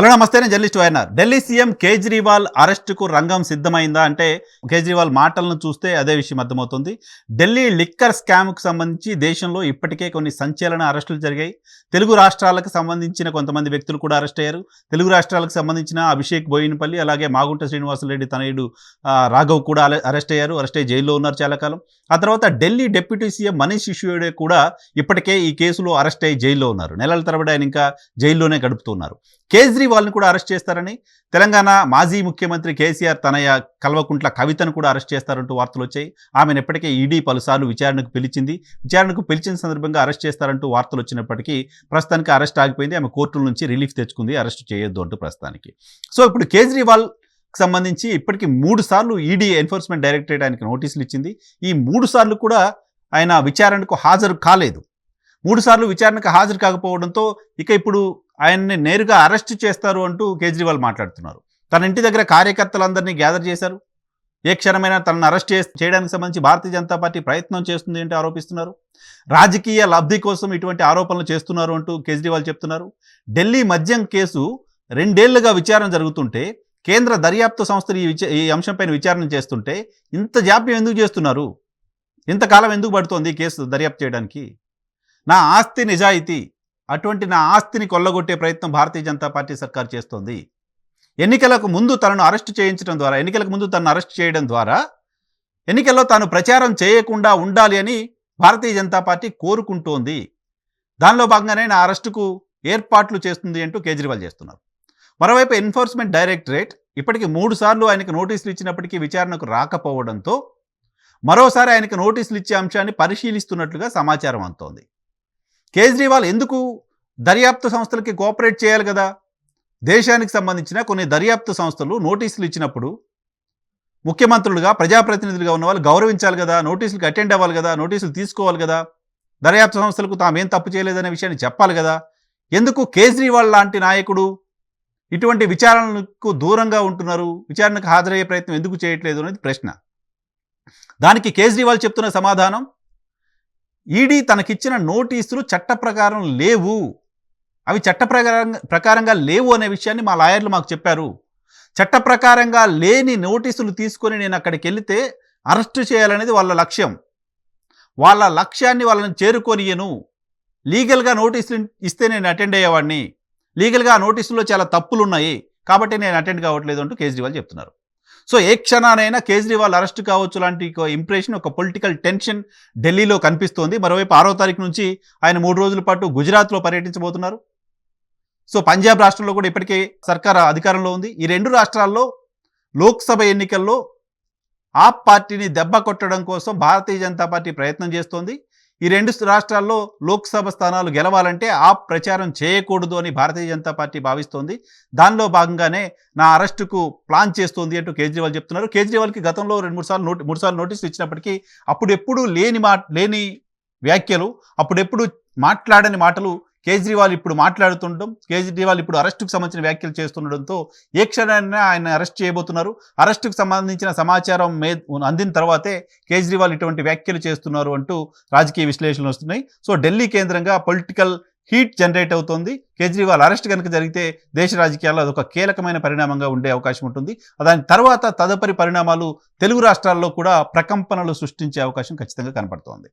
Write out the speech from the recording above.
Hello నమస్తే నేను journalist YNR. Delhi CM Kejriwal అరెస్టుకు రంగం సిద్ధమైందా అంటే కేజ్రీవాల్ మాటలను చూస్తే అదే విషయం అర్థమవుతుంది. ఢిల్లీ లిక్కర్ స్కామ్కు సంబంధించి దేశంలో ఇప్పటికే కొన్ని సంచలన అరెస్టులు జరిగాయి. తెలుగు రాష్ట్రాలకు సంబంధించిన కొంతమంది వ్యక్తులు కూడా అరెస్ట్ అయ్యారు. తెలుగు రాష్ట్రాలకు సంబంధించిన అభిషేక్ బోయినపల్లి అలాగే మాగుంట శ్రీనివాసరెడ్డి తనయుడు రాఘవ్ కూడా అరెస్ట్ అయ్యారు. అరెస్ట్ అయ్యి జైల్లో ఉన్నారు చాలా కాలం. ఆ తర్వాత ఢిల్లీ డిప్యూటీ సీఎం మనీష్ సిసోడియా కూడా ఇప్పటికే ఈ కేసులో అరెస్ట్ అయ్యి జైల్లో ఉన్నారు. నెలల తరబడి ఆయన ఇంకా జైల్లోనే గడుపుతున్నారు కేజ్రీవాల్ని కూడా అరెస్ట్ చేస్తారని తెలంగాణ మాజీ ముఖ్యమంత్రి కేసీఆర్ తనయ కల్వకుంట్ల కవితను కూడా అరెస్ట్ చేస్తారంటూ వార్తలు వచ్చాయి. ఆమెను ఇప్పటికే ఈడీ పలుసార్లు విచారణకు పిలిచింది. విచారణకు పిలిచిన సందర్భంగా అరెస్ట్ చేస్తారంటూ వార్తలు వచ్చినప్పటికీ ప్రస్తుతానికి అరెస్ట్ ఆగిపోయింది. ఆమె కోర్టుల నుంచి రిలీఫ్ తెచ్చుకుంది. అరెస్ట్ చేయొద్దు అంటూ ప్రస్తుతానికి. సో ఇప్పుడు కేజ్రీవాల్ సంబంధించి ఇప్పటికీ మూడు సార్లు ఈడీ ఎన్ఫోర్స్మెంట్ డైరెక్టరేట్ ఆయనకి నోటీసులు ఇచ్చింది. ఈ మూడు సార్లు కూడా ఆయన విచారణకు హాజరు కాలేదు. మూడు సార్లు విచారణకు హాజరు కాకపోవడంతో ఇక ఇప్పుడు ఆయన్ని నేరుగా అరెస్ట్ చేస్తారు అంటూ కేజ్రీవాల్ మాట్లాడుతున్నారు. తన ఇంటి దగ్గర కార్యకర్తలందరినీ గ్యాదర్ చేశారు. ఏ క్షణమైనా తనను అరెస్ట్ చేయడానికి సంబంధించి భారతీయ జనతా పార్టీ ప్రయత్నం చేస్తుంది అంటే ఆరోపిస్తున్నారు? రాజకీయ లబ్ధి కోసం ఇటువంటి ఆరోపణలు చేస్తున్నారు అంటూ కేజ్రీవాల్ చెప్తున్నారు. ఢిల్లీ మద్యం కేసు రెండేళ్ళుగా విచారణ జరుగుతుంటే కేంద్ర దర్యాప్తు సంస్థలు ఈ విచ ఈ అంశంపైన విచారణ చేస్తుంటే ఇంత జాప్యం ఎందుకు చేస్తున్నారు? ఇంతకాలం ఎందుకు పడుతోంది ఈ కేసు దర్యాప్తు చేయడానికి? నా ఆస్తి నిజాయితీ అటువంటి నా ఆస్తిని కొల్లగొట్టే ప్రయత్నం భారతీయ జనతా పార్టీ సర్కార్ చేస్తోంది. ఎన్నికలకు ముందు తనను అరెస్ట్ చేయించడం ద్వారా ఎన్నికలకు ముందు తనను అరెస్ట్ చేయడం ద్వారా ఎన్నికల్లో తాను ప్రచారం చేయకుండా ఉండాలి అని భారతీయ జనతా పార్టీ కోరుకుంటోంది. దానిలో భాగంగానే నా అరెస్టుకు ఏర్పాట్లు చేస్తుంది అంటూ కేజ్రీవాల్ చేస్తున్నారు. మరోవైపు ఎన్ఫోర్స్మెంట్ డైరెక్టరేట్ ఇప్పటికి మూడు సార్లు ఆయనకు నోటీసులు ఇచ్చినప్పటికీ విచారణకు రాకపోవడంతో మరోసారి ఆయనకు నోటీసులు ఇచ్చే అంశాన్ని పరిశీలిస్తున్నట్లుగా సమాచారం అందుతోంది. కేజ్రీవాల్ ఎందుకు దర్యాప్తు సంస్థలకి కోఆపరేట్ చేయాలి కదా? దేశానికి సంబంధించిన కొన్ని దర్యాప్తు సంస్థలు నోటీసులు ఇచ్చినప్పుడు ముఖ్యమంత్రులుగా ప్రజాప్రతినిధులుగా ఉన్న వాళ్ళు గౌరవించాలి కదా? నోటీసులకు అటెండ్ అవ్వాలి కదా? నోటీసులు తీసుకోవాలి కదా? దర్యాప్తు సంస్థలకు తామేం తప్పు చేయలేదనే విషయాన్ని చెప్పాలి కదా? ఎందుకు కేజ్రీవాల్ లాంటి నాయకుడు ఇటువంటి విచారణకు దూరంగా ఉంటున్నారు? విచారణకు హాజరయ్యే ప్రయత్నం ఎందుకు చేయట్లేదు అనేది ప్రశ్న. దానికి కేజ్రీవాల్ చెప్తున్న సమాధానం ఈడీ తనకిచ్చిన నోటీసులు చట్ట ప్రకారం లేవు. అవి చట్ట ప్రకారంగా లేవు అనే విషయాన్ని మా లాయర్లు మాకు చెప్పారు. చట్ట ప్రకారంగా లేని నోటీసులు తీసుకొని నేను అక్కడికి వెళితే అరెస్టు చేయాలనేది వాళ్ళ లక్ష్యం. వాళ్ళ లక్ష్యాన్ని వాళ్ళని చేరుకొనియను. లీగల్గా నోటీసులు ఇస్తే నేను అటెండ్ అయ్యేవాడిని. లీగల్గా ఆ నోటీసుల్లో చాలా తప్పులు ఉన్నాయి కాబట్టి నేను అటెండ్ కావట్లేదు అంటూ కేజ్రీవాల్ చెప్తున్నారు. సో ఏ క్షణానైనా కేజ్రీవాల్ అరెస్ట్ కావచ్చు లాంటి ఒక ఇంప్రెషన్ ఒక పొలిటికల్ టెన్షన్ ఢిల్లీలో కనిపిస్తోంది. మరోవైపు ఆరో తారీఖు నుంచి ఆయన మూడు రోజుల పాటు గుజరాత్లో పర్యటించబోతున్నారు. సో పంజాబ్ రాష్ట్రంలో కూడా ఇప్పటికే సర్కార్ అధికారంలో ఉంది. ఈ రెండు రాష్ట్రాల్లో లోక్సభ ఎన్నికల్లో ఆప్ పార్టీని దెబ్బ కొట్టడం కోసం భారతీయ జనతా పార్టీ ప్రయత్నం చేస్తోంది. ఈ రెండు రాష్ట్రాల్లో లోక్సభ స్థానాలు గెలవాలంటే ఆ ప్రచారం చేయకూడదు అని భారతీయ జనతా పార్టీ భావిస్తోంది. దానిలో భాగంగానే నా అరెస్టుకు ప్లాన్ చేస్తోంది అంటూ కేజ్రీవాల్ చెప్తున్నారు. కేజ్రీవాల్కి గతంలో రెండు మూడు సార్లు నోటి మూడు సార్లు నోటీసులు ఇచ్చినప్పటికీ అప్పుడెప్పుడు లేని మా లేని వ్యాఖ్యలు అప్పుడెప్పుడు మాట్లాడని మాటలు కేజ్రీవాల్ ఇప్పుడు మాట్లాడుతుండడం కేజ్రీవాల్ ఇప్పుడు అరెస్టుకు సంబంధించిన వ్యాఖ్యలు చేస్తుండడంతో ఏ క్షణాన్ని ఆయన అరెస్ట్ చేయబోతున్నారు? అరెస్టుకు సంబంధించిన సమాచారం మే అందిన తర్వాతే కేజ్రీవాల్ ఇటువంటి వ్యాఖ్యలు చేస్తున్నారు అంటూ రాజకీయ విశ్లేషణలు వస్తున్నాయి. సో ఢిల్లీ కేంద్రంగా పొలిటికల్ హీట్ జనరేట్ అవుతోంది. కేజ్రీవాల్ అరెస్ట్ కనుక జరిగితే దేశ రాజకీయాల్లో అదొక కీలకమైన పరిణామంగా ఉండే అవకాశం ఉంటుంది. దాని తర్వాత తదుపరి పరిణామాలు తెలుగు రాష్ట్రాల్లో కూడా ప్రకంపనలు సృష్టించే అవకాశం ఖచ్చితంగా కనపడుతోంది.